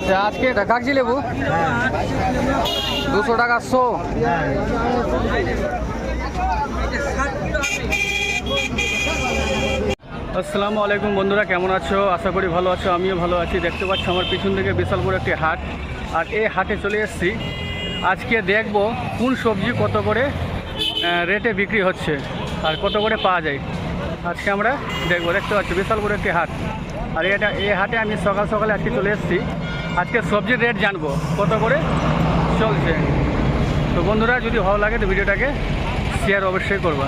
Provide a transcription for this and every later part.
আচ্ছা আজকে কাগজি লেবু? দুশো টাকা শো। আসসালামু আলাইকুম বন্ধুরা, কেমন আছো? আশা করি ভালো আছো, আমিও ভালো আছি। দেখতে পাচ্ছি আমার পিছন থেকে বিশাল বড় একটি হাট, আর এই হাটে চলে এসেছি। আজকে দেখব কোন সবজি কত করে রেটে বিক্রি হচ্ছে আর কত করে পাওয়া যায়। আজকে আমরা দেখব, দেখতে পাচ্ছি বিশাল বড় একটি হাট। আর এটা, এই হাটে আমি সকাল সকালে আজকে চলে এসেছি। আজকে সবজির রেট জানব। কত করে? চলছে। তো বন্ধুরা যদি ভালো লাগে তো ভিডিওটাকে শেয়ার অবশ্যই করবা।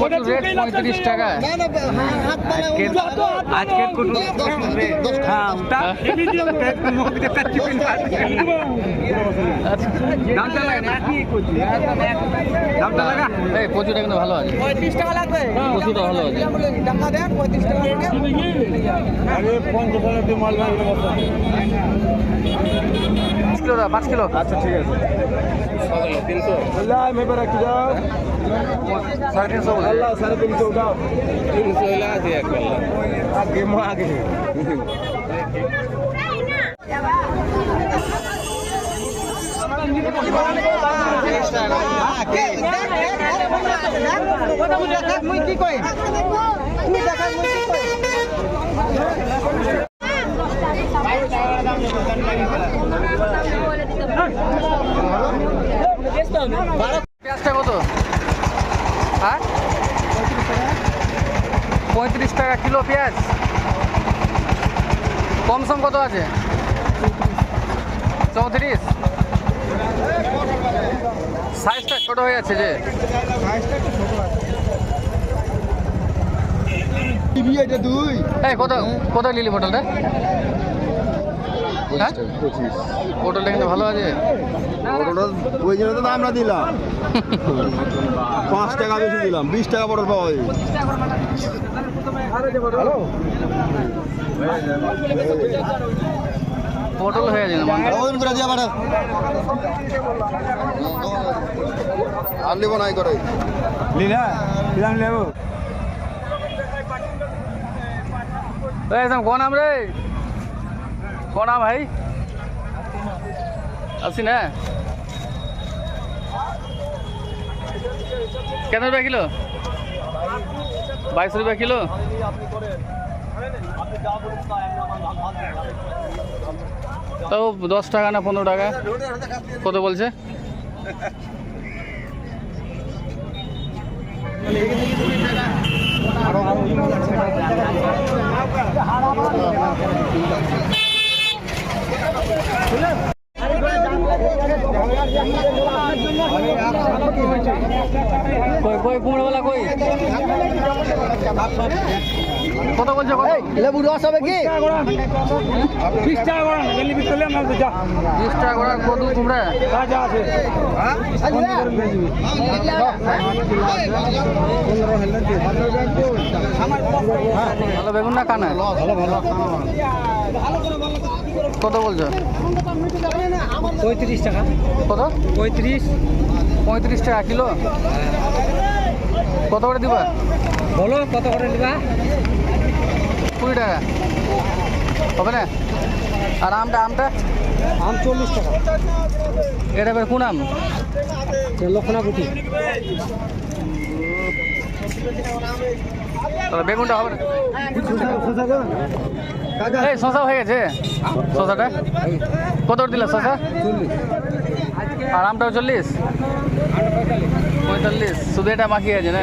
কত রেট পঁয়ত্রিশ টাকা। আজকের আজকের কোন এই কচুটা কিন্তু ভালো আছে। পঁয়ত্রিশ টাকা লাগবে। কচুটা ভালো আছে। টাকা দেন পঁয়ত্রিশ টাকা রেটে পাঁচ কিলো দাও পাঁচ কিলো। আচ্ছা ঠিক আছে। আল্লাহ মেবার রাখি দাও সাড়ে তিনশো বলে। আল্লাহ সাড়ে তিনশো দাও তিনশো হলে আছে এক আগে মা আগে। পেঁয়াজটা কত পঁয়ত্রিশ টাকা কিলো পেঁয়াজ। কম সম কত আছে? চৌত্রিশ। সাইজটা ছোট হয়ে যাচ্ছে যে। কত নিলি পটলটা হ্যাঁ? পটলটা কিন্তু ভালো আছে। ওই জন্য তো আমরা দিলাম। পাঁচ টাকা বেশি দিলাম বিশ টাকা পটল পাওয়া যায়। হ্যালো পটল হয়ে আছে না মাংস। ওজন করে দিয়া বাড়া। আর লিব নাই করে লিলা দিলাম লেবো কোন নাম রে? কোন নাম ভাই? আসি না? কেন রুপিয়া কিলো? বাইশ রুপিয়া কিলো? তাও দশ টাকা না পনেরো টাকা? কত বলছে? কই কই কুমড়োওয়ালা কই? কত বলছো কত লেবু রস হবে কি? বিশ টাকা করে কদু কুমড়া ভালো বেগুন না কানা? কত বলছো? পঁয়ত্রিশ টাকা। কত? পঁয়ত্রিশ। পঁয়ত্রিশ টাকা কিলো? কত করে দিবা? বলো কত করে নিবা কুড়ি টাকা। হবে না? আর আমটা আমটা? আম চল্লিশ টাকা। এটা এবার কোন আম? লক্ষণাগুটি তাহলে বেগুনটা হবে না? এই শশা হয়ে গেছে? শশাটা কত দিলা শশা আর আমটাও চল্লিশ? পঁয়তাল্লিশ। শুধু এটা বাকি আছে না?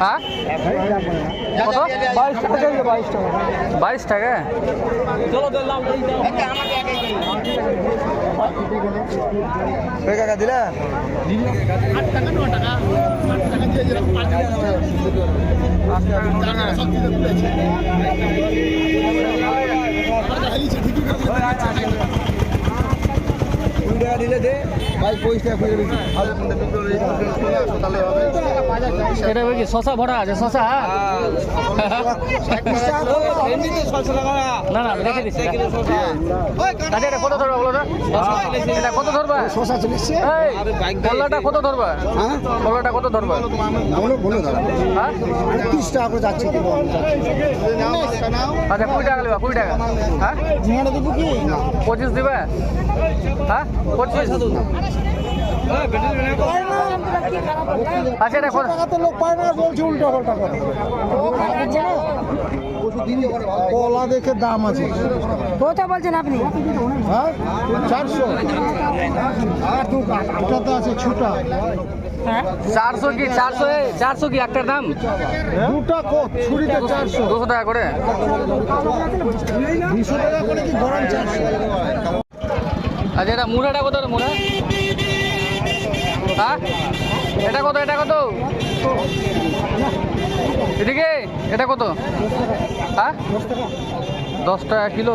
হ্যাঁ কত বাইশ টাকা বাইশ টাকা বাইশ টাকা টাকা দিলা কুড়ি টাকা দিলে দে ভাই পঁচিশ টাকা করে এটা কি শশা ভরা আছে? শশা? টাকা না। না রেখে দিচ্ছি এটা কত ধরবা বলো তো? এটা কত ধরবা? শশা চলে এসছে? এই কত ধরবা? হ্যাঁ? কল্লাটা কত ধরবা? বলো বলো দাদা হ্যাঁ? তিরিশ টাকা করে যাচ্ছে আচ্ছা কুড়ি টাকা নেবা কুড়ি টাকা। হ্যাঁ? ঝিঙাটা দেবো কি? পঁচিশ দিবে? হ্যাঁ পঁচিশ আচ্ছা এটা টাকা তো লোক পায় না। বলছে উল্টো পাল্টা কথা কলা দেখে দাম আছে। কত বলছেন আপনি? হ্যাঁ? চারশো। আছে ছুটা। চারশো কি? চারশো চারশো কি? একটার দাম? দুটা ছুরিতে চারশো। দুশো টাকা করে? দুশো টাকা করে কি গরম চারশো? আচ্ছা এটা মুড়াটা কত মুড়া হ্যাঁ? এটা কত এটা কত? এদিকে, এটা কত? হ্যাঁ? দশ টাকা কিলো।